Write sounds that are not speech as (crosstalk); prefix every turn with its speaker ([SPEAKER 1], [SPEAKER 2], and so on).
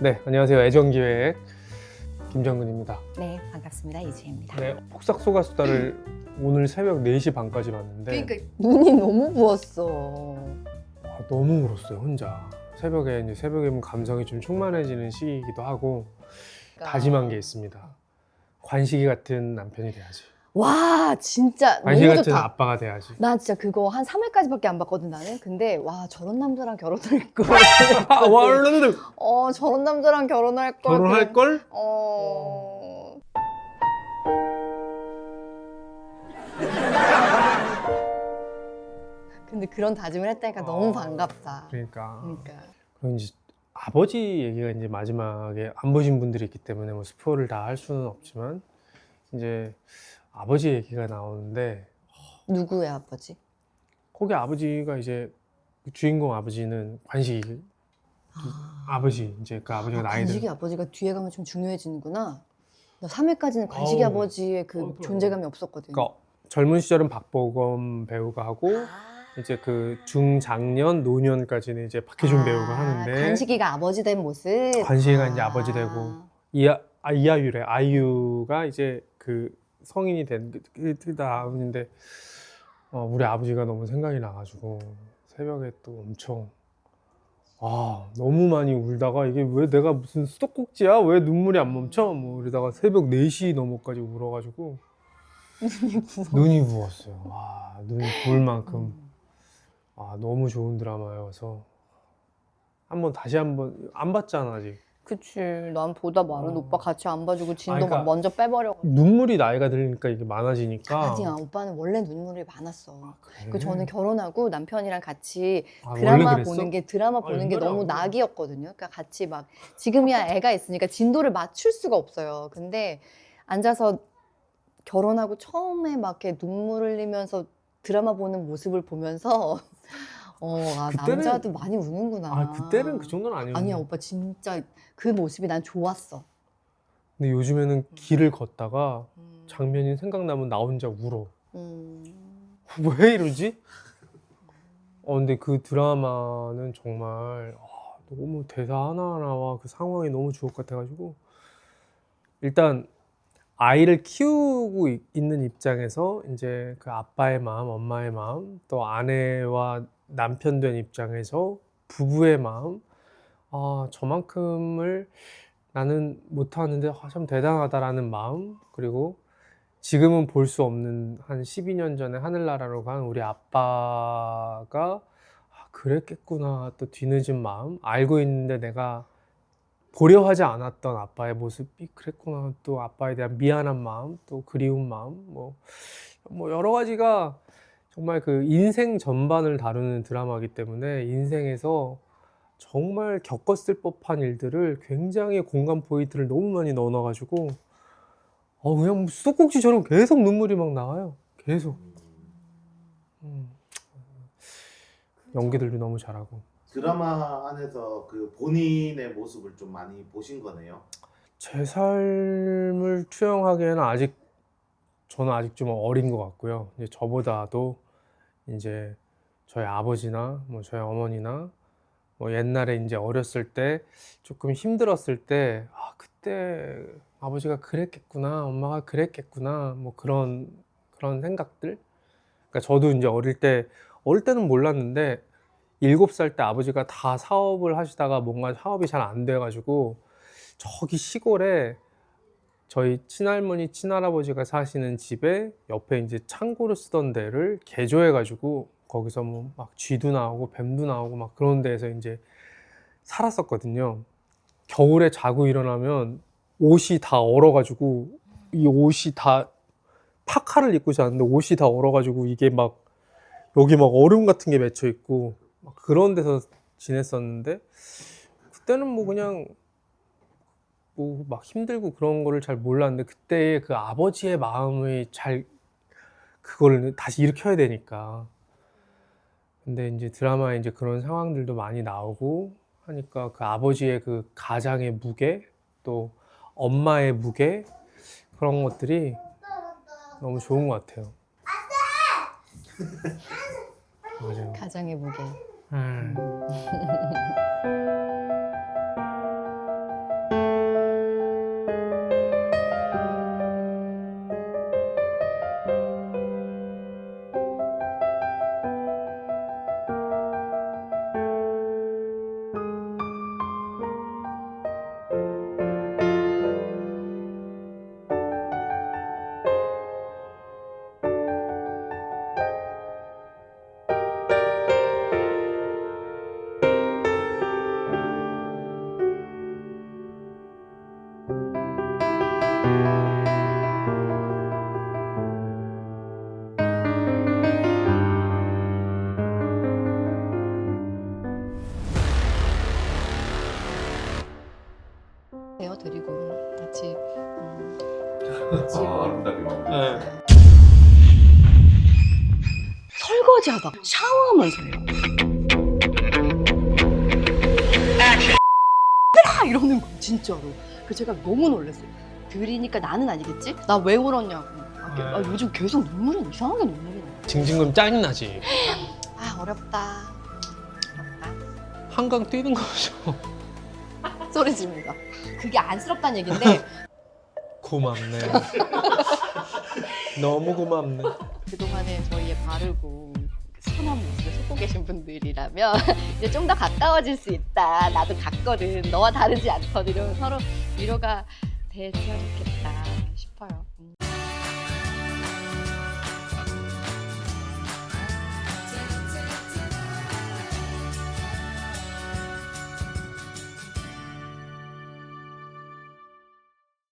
[SPEAKER 1] 네, 안녕하세요. 애정기획 김정근입니다.
[SPEAKER 2] 네, 반갑습니다. 이지혜입니다.
[SPEAKER 1] 네, 폭삭소가 수다를 오늘 새벽 4시 반까지 봤는데
[SPEAKER 2] 그러니까 눈이 너무 부었어.
[SPEAKER 1] 아, 너무 울었어요, 혼자. 새벽에 이제 새벽에 보면 감성이 좀 충만해지는 시기이기도 하고
[SPEAKER 2] 그러니까.
[SPEAKER 1] 다짐한 게 있습니다. 관식이 같은 남편이 돼야지.
[SPEAKER 2] 와, 진짜
[SPEAKER 1] 관식이
[SPEAKER 2] 너무
[SPEAKER 1] 같은
[SPEAKER 2] 좋다.
[SPEAKER 1] 아빠가 돼야지.
[SPEAKER 2] 나 진짜 그거 한 3회까지밖에 안 봤거든 나는. 근데 와 저런 남자랑 결혼할 (laughs) 걸.
[SPEAKER 1] 아, 와, 얼른
[SPEAKER 2] 어 저런 남자랑 결혼할 걸.
[SPEAKER 1] 결혼할 걸?
[SPEAKER 2] 어. (laughs) 근데 그런 다짐을 했다니까 너무
[SPEAKER 1] 어.
[SPEAKER 2] 반갑다.
[SPEAKER 1] 그러니까.
[SPEAKER 2] 그러니까.
[SPEAKER 1] 그럼 이제 아버지 얘기가 이제 마지막에 안 보신 분들이 있기 때문에 뭐 스포를 다 할 수는 없지만 이제 아버지 얘기가 나오는데
[SPEAKER 2] 누구의 아버지?
[SPEAKER 1] 거기 아버지가 이제 그 주인공 아버지는 관식이
[SPEAKER 2] 아,
[SPEAKER 1] 아버지 이제 그 아버지가
[SPEAKER 2] 아,
[SPEAKER 1] 나이 들
[SPEAKER 2] 관식이 아버지가 뒤에 가면 좀 중요해지는구나. 나 3회까지는 관식이
[SPEAKER 1] 아우,
[SPEAKER 2] 아버지의 그
[SPEAKER 1] 어떡해.
[SPEAKER 2] 존재감이 없었거든.
[SPEAKER 1] 그러니까 젊은 시절은 박보검 배우가 하고
[SPEAKER 2] 아.
[SPEAKER 1] 이제 그 중장년 노년까지는 이제 박해준
[SPEAKER 2] 아,
[SPEAKER 1] 배우가 하는데
[SPEAKER 2] 관식이가 아버지 된 모습.
[SPEAKER 1] 관식이가 이제 아버지 되고 이아 아, 이아유래 아이유가 이제 그 성인이 된그 다음인데 어, 우리 아버지가 너무 생각이 나가지고 새벽에 또 엄청 아 너무 많이 울다가 이게 왜 내가 무슨 수도꼭지야 왜 눈물이 안 멈춰 뭐 이러다가 새벽 4시 넘어까지 울어가지고
[SPEAKER 2] 눈이 부어.
[SPEAKER 1] 눈이 부었어요 와 눈이 부을 만큼
[SPEAKER 2] 음.
[SPEAKER 1] 아 너무 좋은 드라마여서 한번 다시 한번 안 봤잖아 아직
[SPEAKER 2] 그치. 난 보다 많은
[SPEAKER 1] 어.
[SPEAKER 2] 오빠 같이 안 봐주고 진도
[SPEAKER 1] 아니, 그러니까
[SPEAKER 2] 막 먼저 빼버려.
[SPEAKER 1] 눈물이 나이가 들으니까 이게 많아지니까
[SPEAKER 2] 아니야. 오빠는 원래 눈물이 많았어.
[SPEAKER 1] 그래?
[SPEAKER 2] 그 저는 결혼하고 남편이랑 같이
[SPEAKER 1] 아,
[SPEAKER 2] 드라마? 보는 게 드라마
[SPEAKER 1] 아,
[SPEAKER 2] 보는 게 너무. 낙이었거든요. 그러니까 같이 막 지금이야 애가 있으니까 진도를 맞출 수가 없어요. 근데 앉아서 결혼하고 처음에 막 이렇게 눈물 흘리면서 드라마 보는 모습을 보면서 (laughs) 어, 아,
[SPEAKER 1] 그때는-
[SPEAKER 2] 남자도 많이 우는구나.
[SPEAKER 1] 아 그때는 그 정도는 아니었는데
[SPEAKER 2] 아니야, 오빠 진짜 그 모습이 난 좋았어.
[SPEAKER 1] 근데 요즘에는 길을 걷다가
[SPEAKER 2] 음.
[SPEAKER 1] 장면이 생각나면 나 혼자 울어
[SPEAKER 2] 음. (laughs)
[SPEAKER 1] 왜 이러지? 어 근데 그 드라마는 정말 아, 너무 대사 하나하나와 그 상황이 너무 주옥 같아가지고 일단 아이를 키우고 이- 있는 입장에서 이제 그 아빠의 마음, 엄마의 마음, 또 아내와 남편 된 입장에서 부부의 마음, 아 저만큼을 나는 못하는데 아, 참 대단하다라는 마음, 그리고 지금은 볼 수 없는 한 12년 전에 하늘나라로 간 우리 아빠가 아, 그랬겠구나 또 뒤늦은 마음 알고 있는데 내가 보려 하지 않았던 아빠의 모습이 그랬구나 또 아빠에 대한 미안한 마음 또 그리운 마음 뭐, 뭐 여러 가지가 정말 그 인생 전반을 다루는 드라마이기 때문에 인생에서 정말 겪었을 법한 일들을 굉장히 공감 포인트를 너무 많이 넣어놔가지고 어 그냥 뭐 수도꼭지처럼 계속 눈물이 막 나와요. 계속. 음. 연기들도 너무 잘하고.
[SPEAKER 3] 드라마 안에서 그 본인의 모습을 좀 많이 보신 거네요.
[SPEAKER 1] 제 삶을 투영하기에는 아직 저는 아직 좀 어린 것 같고요. 이제 저보다도 이제 저희 아버지나 뭐 저희 어머니나 뭐 옛날에 이제 어렸을 때 조금 힘들었을 때 아, 그때 아버지가 그랬겠구나, 엄마가 그랬겠구나, 뭐 그런 그런 생각들. 그러니까 저도 이제 어릴 때 어릴 때는 몰랐는데 일곱 살 때 아버지가 다 사업을 하시다가 뭔가 사업이 잘 안 돼가지고 저기 시골에 저희 친할머니 친할아버지가 사시는 집에 옆에 이제 창고를 쓰던 데를 개조해가지고 거기서 뭐 막 쥐도 나오고 뱀도 나오고 막 그런 데에서 이제 살았었거든요. 겨울에 자고 일어나면 옷이 다 얼어가지고 이 옷이 다 파카를 입고 자는데 옷이 다 얼어가지고 이게 막 여기 막 얼음 같은 게 맺혀 있고 막 그런 데서 지냈었는데 그때는 뭐 그냥 뭐 막 힘들고 그런 거를 잘 몰랐는데 그때의 그 아버지의 마음이 잘 그걸 다시 일으켜야 되니까 근데 이제 드라마에 이제 그런 상황들도 많이 나오고 하니까 그 아버지의 그 가장의 무게 또 엄마의 무게 그런 것들이 너무 좋은 것 같아요. 맞아요.
[SPEAKER 2] 가장의 무게.
[SPEAKER 1] 음. (laughs)
[SPEAKER 2] 데리고 같이 음, 같이
[SPEAKER 4] 아,
[SPEAKER 2] 뭐
[SPEAKER 4] 아름답게 마무리.
[SPEAKER 1] 네.
[SPEAKER 2] 설거지하다 샤워하면서요. 아 이러는 거 진짜로. 그 제가 너무 놀랐어요. 들이니까 나는 아니겠지? 나 왜 울었냐고. 아, 아,
[SPEAKER 1] 네.
[SPEAKER 2] 요즘 계속 눈물이 이상하게 눈물이 나.
[SPEAKER 1] 징징금 짜증나지.
[SPEAKER 2] 아 어렵다. 어렵다.
[SPEAKER 1] 한강 뛰는 거죠.
[SPEAKER 2] 소리 지르면서. 그게 안쓰럽다는 얘긴데 (laughs)
[SPEAKER 1] 고맙네. 너무 고맙네.
[SPEAKER 2] 그동안에 저희의 바르고 선한 모습을 속고 계신 분들이라면 (laughs) 이제 좀 더 가까워질 수 있다. 나도 같거든. 너와 다르지 않거든. 이러면 서로 위로가 됐으면 좋겠다.